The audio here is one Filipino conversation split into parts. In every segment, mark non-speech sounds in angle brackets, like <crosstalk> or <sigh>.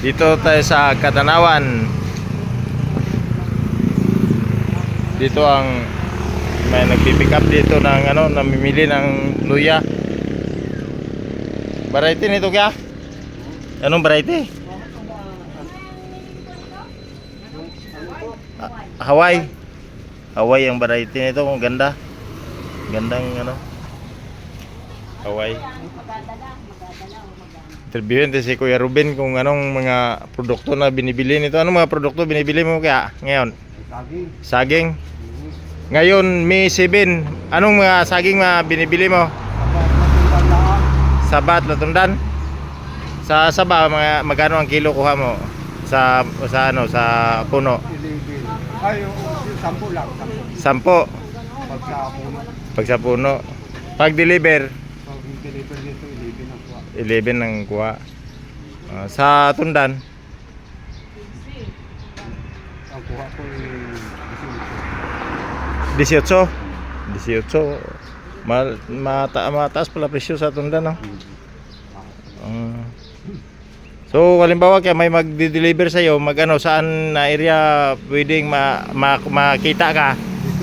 Dito tayo sa Katanawan. Dito ang may nagpipick up dito ng ano, namimili ng luya. Variety nito kaya? Anong variety? Hawaii. Hawaii ang variety nito, ganda. Gandang ano. Hawaii. Interviewin si Kuya Ruben kung anong mga produkto na binibili nito. Anong mga produkto binibili mo kaya ngayon? Saging. Saging. Ngayon, May 7. Anong mga saging mga binibili mo? Sabat, latundan? Sa saba, mga, magkano ang kilo kuha mo? Sa, sa ano, sa puno? Ay, sampu lang. Sampo. Pag sa puno. Pag sa puno. Pag deliver nito, ilibin ang kuha. 11 ang kuha. Ah, sa tundan, Ang kuha ko yung 18. 18. Ma, mata, mataas pala presyo sa tundan, no? Ah. so, halimbawa kaya may magde-deliver sa iyo, magano saan na area pwedeng ma, ma, makita ka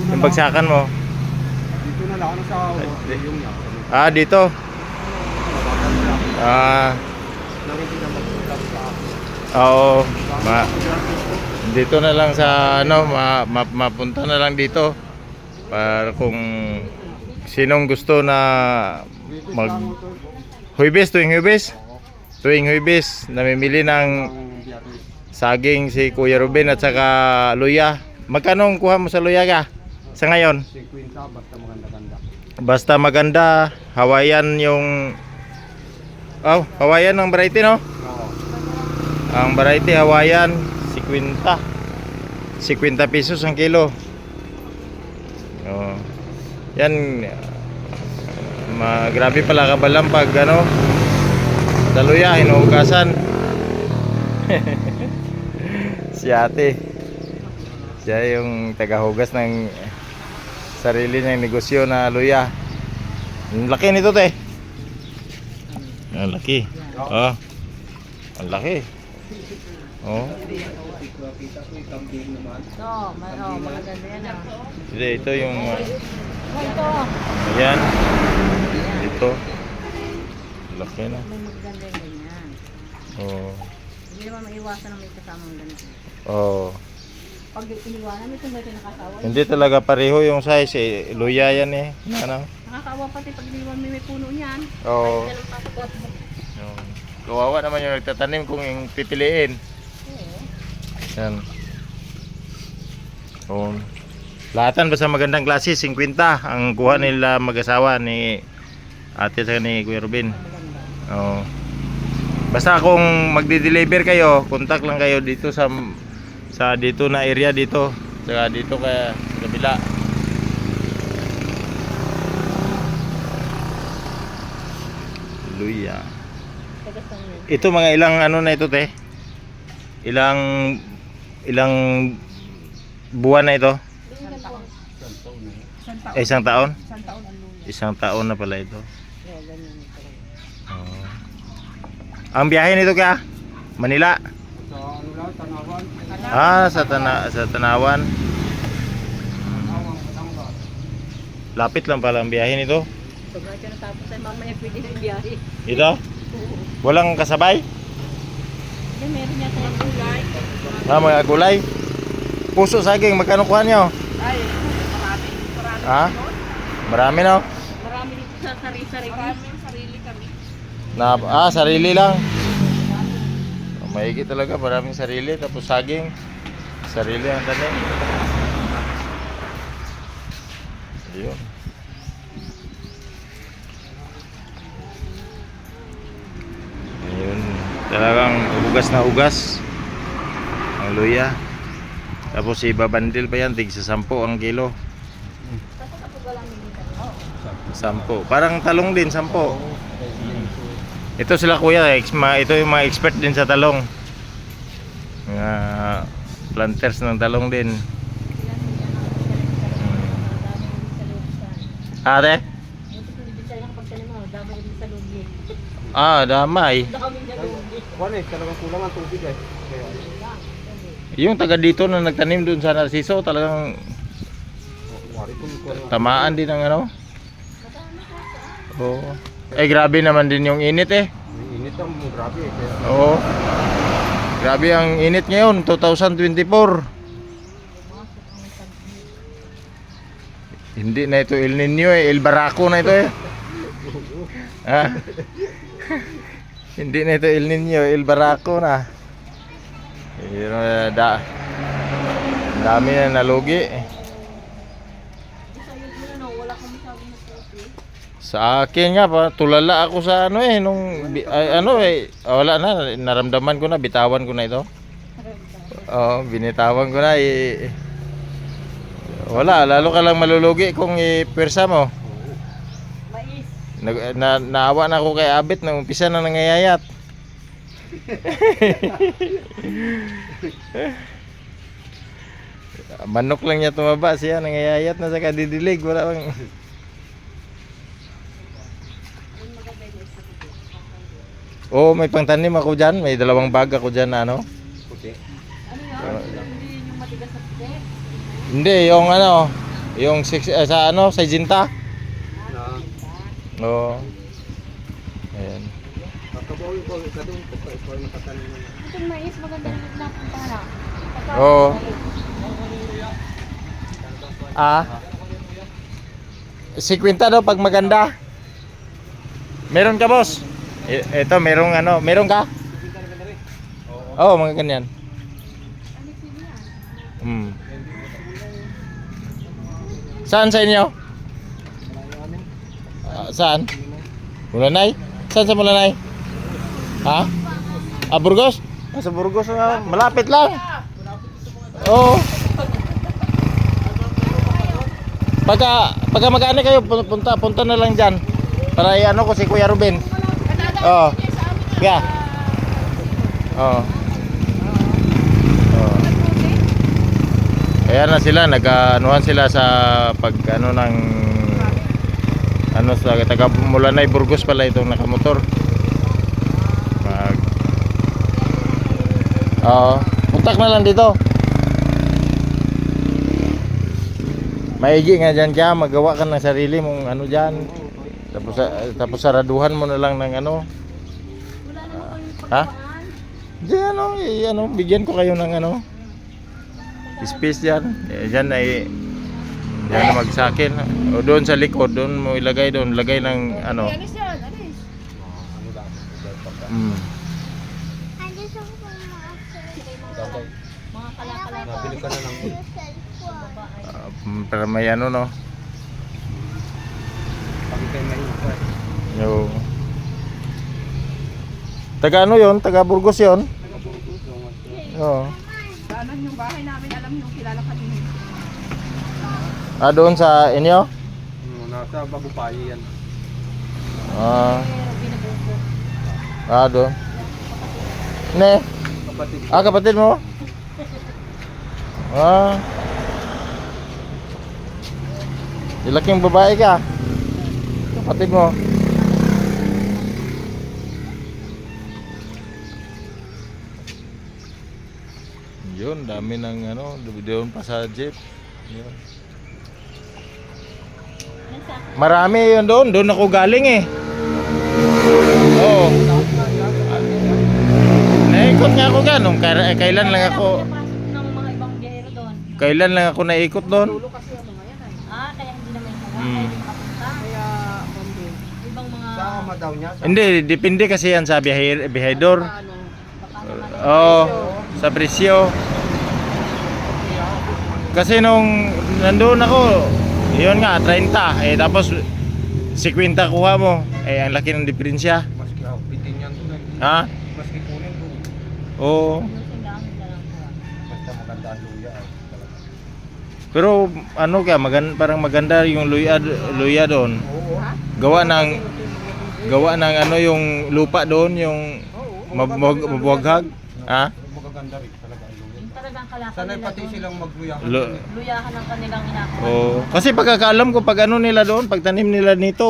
yung bagsakan mo? Dito na lang. Ano sa yung. Ah, dito. Ah, oo. Ma, dito na lang sa ano, ma, ma, mapunta na lang dito para kung sinong gusto na mag Huwebes, tuwing Huwebes. Tuwing Huwebes, namimili ng saging si Kuya Ruben at saka luya. Magkano ang kuha mo sa luya ka? Sa ngayon? 50 basta maganda-ganda. Basta maganda, Hawaiian yung Oh, Hawaiian ang variety no? Oo. Ang variety Hawaiian 50. 50 pesos ang kilo. Oh. Yan ma grabe pala kabalang pag ano sa luya hinuhugasan. <laughs> si ate. Siya yung tagahugas ng sarili niyang negosyo na luya. Ang laki nito te. Ang laki. Oh. Ang laki. Oh. Ma oh, maganda yan ah. Hindi, ito yung uh, Ito, ayan. Dito. Laki na. maganda ganyan. Oh. Hindi naman maiwasan na may kasamang ganito. Oh. Pag iniwanan, may ito nakakawa. Hindi talaga pareho yung size eh. Luya yan eh. Ano? Nakakawa pati pag iniwan mo may puno niyan. Oh. Ay, dalawang pasok. Yung, kawawa naman yung nagtatanim kung yung pipiliin. Oo. Yan. Oh. Lahatan basta magandang klase, 50 ang kuha nila mag-asawa ni ate sa ni Kuya Ruben. Oo. Basta kung magde-deliver kayo, contact lang kayo dito sa sa dito na area dito. Saka dito kaya sa kabila. Yun. Ito mga ilang ano na ito, te? Ilang ilang buwan na ito? Eh, isang taon? Isang taon. Isang taon na pala ito. Oo. Ang biyahe nito kaya? Manila? Sa ano lang, tanawan. Ah, sa tana sa Tanawan. Lapit lang pala ang biyahe nito. Pag ito natapos ay mamaya pwede na biyahe. Ito? Walang kasabay? Hindi, meron niya sa gulay. Ah, mga gulay. Puso saging, magkano kuha nyo? Ay, marami. Marami. Ha? Marami no? Marami dito sa sari-sari. Marami sarili kami. Na, ah, sarili lang. Oh, maigi talaga, maraming sarili. Tapos saging, sarili ang. Ayun. Ayun. Talagang ugas na ugas. Ang luya. Tapos ibabandil pa yan, tig sa 10 ang kilo. Sampo. Parang talong din, sampo. Ito sila kuya, ito yung mga expert din sa talong. Mga planters ng talong din. Ate? Ah, damay. Kuwan eh, talagang kulang ang tubig eh. Kaya, Yung taga dito na nagtanim doon sa Narciso, talagang wari ko kuwan. tamaan din ng ano. Oo. Eh grabe naman din yung init eh. Init ang grabe eh. Kaya, Oo. Grabe ang init ngayon, 2024. Hindi na ito El Nino eh, El Baraco na ito eh. <laughs> Ha? <laughs> Hindi na ito El Nino, El Baraco na. Yun, uh, da, ang dami na nalugi. Sa na, akin nga pa, tulala ako sa ano eh, nung, ay, ano eh, wala na, naramdaman ko na, bitawan ko na ito. Oo, binitawan ko na eh. Wala, lalo ka lang malulugi kung ipwersa mo. Nag, na, naawa na ako kay Abit nung umpisa na nangayayat. <laughs> Manok lang niya tumaba siya, nangayayat na sa kadidilig, wala bang... Oo, may pangtanim ako dyan, may dalawang bag ako dyan na ano. puti. Ano yan? Hindi yun yung matigas sa puti. Hindi, yung ano, yung six, eh, sa ano, sa Jinta. Na, Oo. Ayan. kakabawi ko ka doon. Pagka ikaw ay nakatanim na. Itong mais, maganda na puntahan. Oo. Ah. Si Quinta daw pag maganda. Meron ka, boss? E- Ito, merong ano, meron ka? Oo, mga ganyan. Hmm. Saan sa inyo? Ah, saan? Mulanay? Saan sa Mulanay? Ha? Ah, Burgos? Ah, sa Burgos, ah, malapit lang. Oo. Pagka, pagka mag-ano kayo, pu- punta, punta na lang dyan. Para i-ano ko si Kuya Ruben. Oo. Yeah. Oo. Oo. Ayan na sila, nag-anuhan sila sa pag ano ng ano sa taga Mulanay Burgos pala itong nakamotor. Mag Oo. Puntak na lang dito. Maigi nga dyan kaya magawa ka ng sarili mong ano dyan. Tapos, tapos saraduhan mo na lang ng ano. Kayong Ha? Di ano, i- ano, bigyan ko kayo ng ano. Space dyan. Eh, dyan ay Diyan na magsakin. O doon sa likod, doon mo ilagay doon, lagay ng ano. Ano lang. Mm. Nabili ka na ng Ah, mm, para may ano no. na yun. kuwan. Yo. Taga ano 'yon? Taga Burgos 'yon. Oo. Daanan yung bahay namin, alam yung kilala ka din. Ah, doon sa inyo? Hmm, Nasa Bagupay yan. Ah, ah doon. Ne, Kapatid ah kapatid mo? Ah. Ilaking babae ka. Kapatid mo. Yun, dami ng ano, doon pa sa jeep. Yun. Marami yun doon, doon ako galing eh. Oo. Naikot nga ako gan, nung kailan, lang ako, Napasok ng mga ibang biyahero doon. kailan lang ako naikot doon. kasi yung mga yan ay. Ah, kaya hindi naman. Hmm. Kaya hindi makapunta. Kaya, ibang mga, Sa ama daw niya. Sa Hindi, depende kasi yan sa biyahe, biyahedor. ano. Oo, sa presyo. Kasi nung nandoon ako, yun nga, 30. Eh tapos, 50 kuha mo. Eh, ang laki ng diferensya. Maski ako, pitin yan doon. Ha? Maski kunin doon. Oo. Basta maganda ang luya. Pero ano kaya, magan, parang maganda yung luya, luya doon. Oo. Gawa ng gawa ng ano yung lupa doon, yung mab- mab- mabuwaghag. Ha? Magaganda rin talaga ang luya. talagang kalakal Sanay nila pati doon. silang magluya. Lo- Luyahan ang kanilang inakuha. Oh, kasi pagkakaalam ko pag ano nila doon, pag tanim nila nito,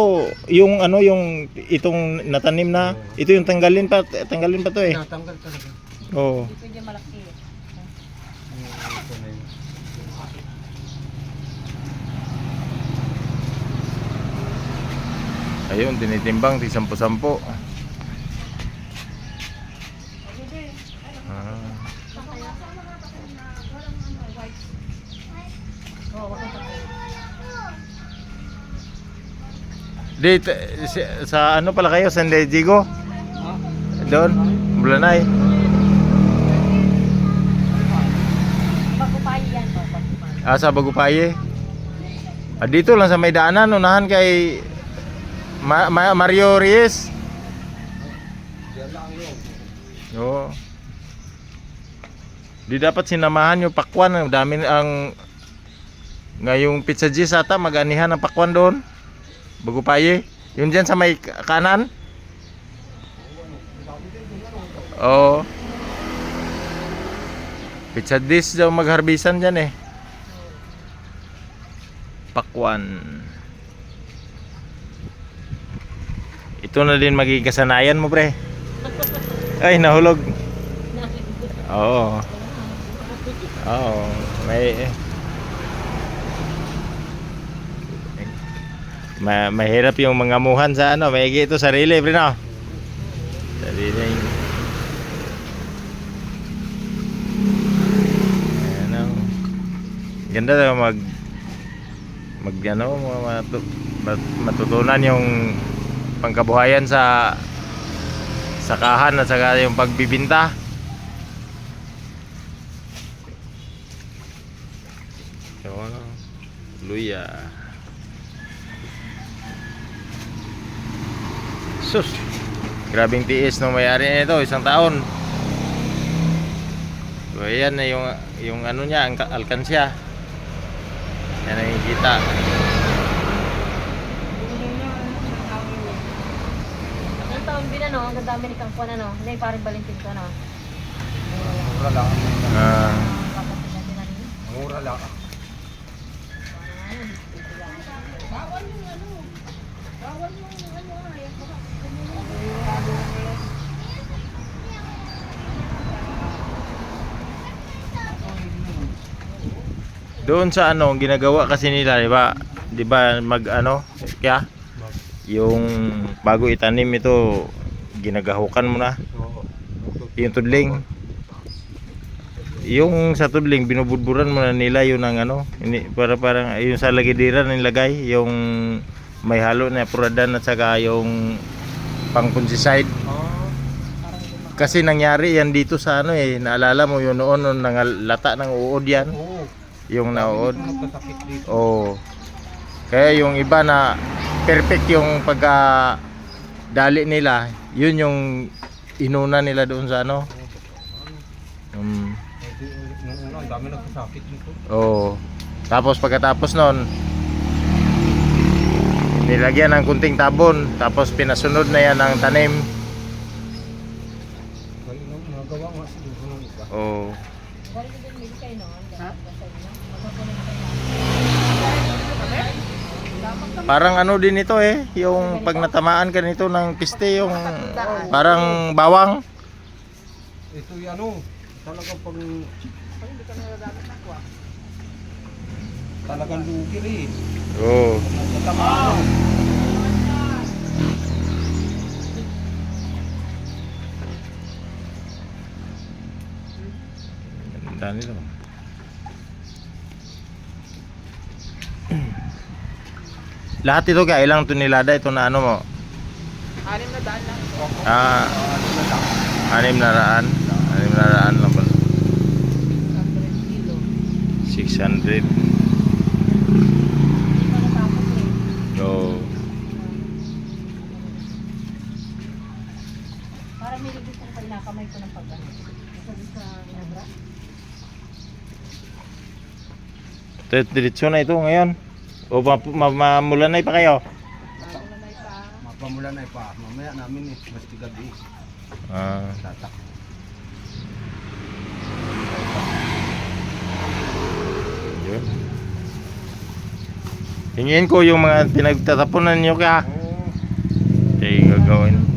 yung ano yung itong natanim na, ito yung tanggalin pa, tanggalin pa to eh. Natanggal talaga. Oh. Hindi pwede malaki. Yung ito na yun. Ayun, tinitimbang di sampu-sampu. Ah. Oo, wag kang tapos. Dito, sa ano pala kayo, San Diego? Doon, Bulanay. Bagupay yan. oh, bagupay. Ah, sa Bagupaye. Ah, dito lang sa may daanan, unahan kay Ma- Ma- Mario Reyes. Oo. Di dapat sinamahan yung pakwan. Ang dami ang ngayong pizza G's ata mag-anihan ng pakwan doon. Bagupaye. Yun dyan sa may kanan. Oo. Pizza G's daw magharbisan dyan eh. Pakwan. Ito na din magiging kasanayan mo pre. Ay, nahulog. <laughs> Oo. Oo. May... Ma mahirap yung mga muhan sa ano, may ito sarili, pre no? Sarili. Ano? Ganda daw mag mag ano, matu, mat- matutunan yung pangkabuhayan sa sakahan at saka yung pagbibinta. So, ano, luya. Sus, grabing tiis nung may-ari nito, isang taon. So, ayan na yung, yung ano niya, ang ka- alkansya. Yan ang nakikita. Ang taon din ano, ang ganda ni Kangkuan ano. Hindi, parang Valentin ko ano. Mura lang. Ah, Kapatid natin ano. Mura lang. doon sa ano, ginagawa kasi nila, di ba? Di ba mag ano, kaya yung bago itanim ito, ginagahukan mo na yung tudling. Yung sa tudling binubudburan mo na nila yun ang ano, ini para parang yung sa lagidiran nilagay, yung may halo na puradan at saka yung pang fungicide. Ah, Kasi nangyari yan dito sa ano eh, naalala mo yun noon nung nangalata ng uod yan, oo. yung nauod. Oo. Kaya yung iba na perfect yung pagka dali nila, yun yung inuna nila doon sa ano. Um, oo. Tapos pagkatapos nun, nilagyan ng kunting tabon, tapos pinasunod na yan ng tanim. Ha? Parang ano din ito eh, yung pag natamaan ka nito ng piste, yung parang bawang. Ito yung ano, talagang pag... Talagang lugi rin. Oo. Nagkatama mo. Ganda nito. Lahat ito kaya ilang tonelada ito na ano mo? Anim na daan lang. Ah, Anim na daan. anim na raan lang pala. 600. Oo. Para may ligis ng pagnakamay ko ng pag ano. Sabi sa inabra. Ito, Diretso na ito ngayon. O ma- ma- mamulanay pa kayo? Mapamula na pa. Mamaya namin eh. Basti gabi. Ah. Tatak. Hingin ko yung mga pinagtatapunan nyo ka. Okay, gagawin.